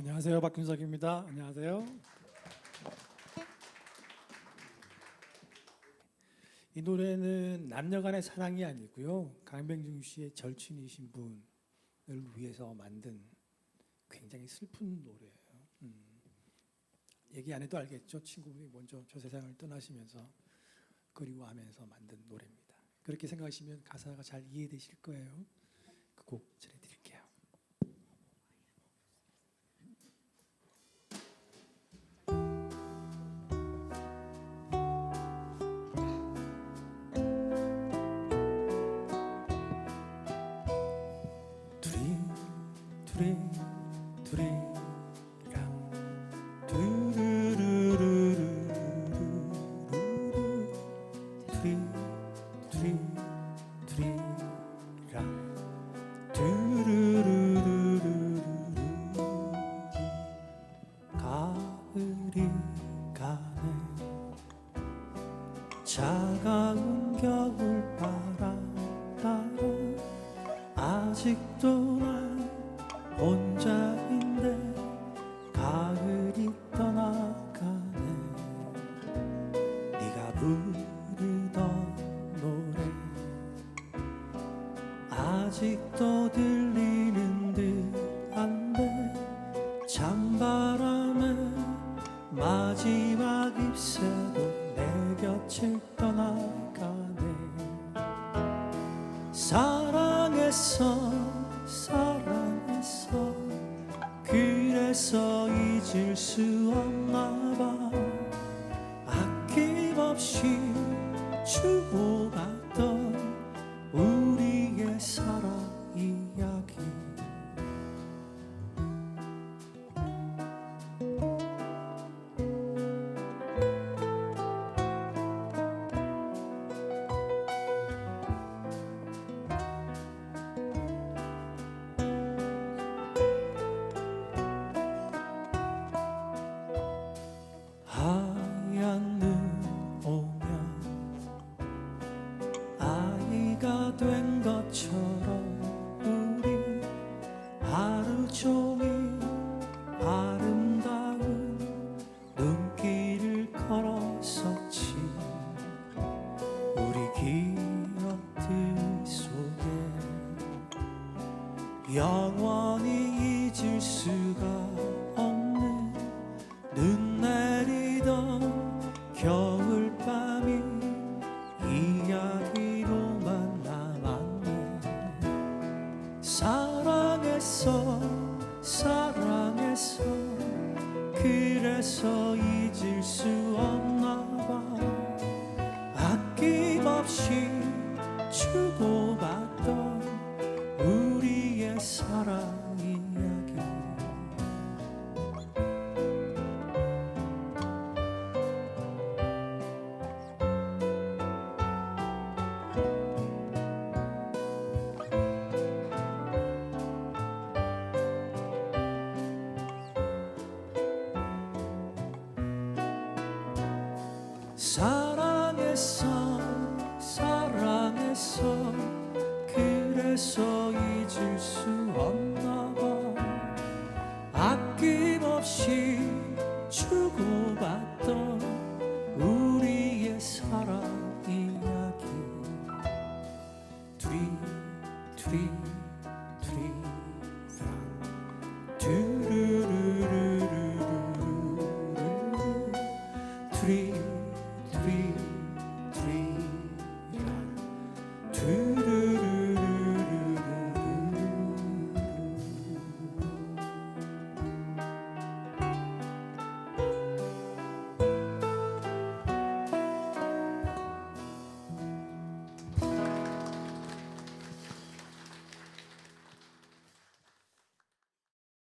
안녕하세요. 박균석입니다. 안녕하세요. 이 노래는 남녀간의 사랑이 아니고요. 강병중 씨의 절친이신 분을 위해서 만든 굉장히 슬픈 노래예요. 음. 얘기 안 해도 알겠죠. 친구분이 먼저 저 세상을 떠나시면서 그리워하면서 만든 노래입니다. 그렇게 생각하시면 가사가 잘 이해되실 거예요. 그 곡 전해드릴게요. 둘이 둘이 둘이랑 두루루루루루루 둘이 둘이 둘이랑 두루루루루루 가을이 가네. 차가운 겨울 아직도 난 혼자인데 가을이 떠나가네. 네가 부르던 노래 아직도 들리는 듯 한데 찬바람에 마지막 잎새도 내 곁을 사랑했어 사랑했어 그래서 잊을 수 없나 봐. 아낌없이 주고받던 된 것처럼 우리 하루 종일 아름다운 눈길을 걸었었지. 우리 기억들 속에 영원히 잊을 수가 사랑했어 사랑했어. 그래서 잊을 수 없나 사랑했어 사랑했어. 그래서 잊을 수 없나 봐. 아낌없이 주고받던 우리의 사랑 이야기. 둘이 둘이 둘이. 두루루루루루 둘이.